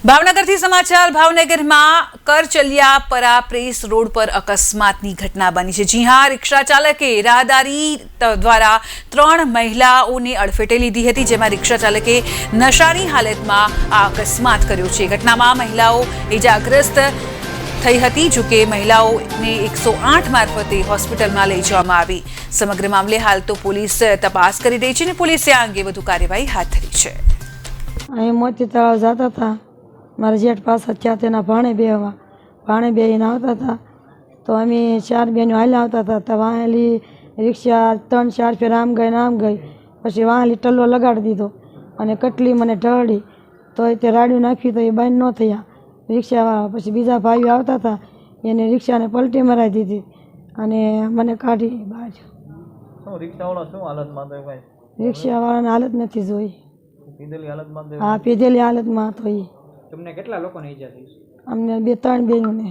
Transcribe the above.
ભાવનગરથી સમાચાર. ભાવનગરમાં કરચલિયા પરા પ્રેસ રોડ પર અકસ્માતની ઘટના બની છે. જી હા, રિક્ષા ચાલકે રાહદારી દ્વારા ત્રણ મહિલાઓને અડફેટે લીધી હતી, જેમાં રિક્ષા ચાલકે નશાની હાલતમાં આ અકસ્માત કર્યો છે. ઘટનામાં મહિલાઓ ઇજાગ્રસ્ત થઈ હતી, જો કે મહિલાઓને એકસો આઠ મારફતે હોસ્પિટલમાં લઈ જવામાં આવી. સમગ્ર મામલે હાલ તો પોલીસ તપાસ કરી રહી છે અને પોલીસે આ અંગે વધુ કાર્યવાહી હાથ ધરી છે. અહીં મોતી તળાવ જતા હતા. મારા જેઠ પાસે થયા તેના ભાણે બેહવા ભાણે બેહીને આવતા હતા. તો અમે ચાર બહેનો હાલ્યા આવતા હતા. તો વાહેલી રિક્ષા ત્રણ ચાર ફેર આમ ગઈ ને આમ ગઈ. પછી વાહેલી ટલ્લો લગાડી દીધો અને કટલી મને ઢળી. તો તે રાડ્યું નાખ્યું તો એ બંધ ન થયા. રિક્ષાવાળા પછી બીજા ભાઈઓ આવતા હતા. એને રિક્ષાને પલટી મરાવી દીધી અને મને કાઢી બાજુ રિક્ષાવાળાને હાલત નથી જોઈ. આ પીધેલી હાલતમાં હતો એ. તમને કેટલા લોકોને ઈજા થઈ? અમને બે ત્રણ બહેનોને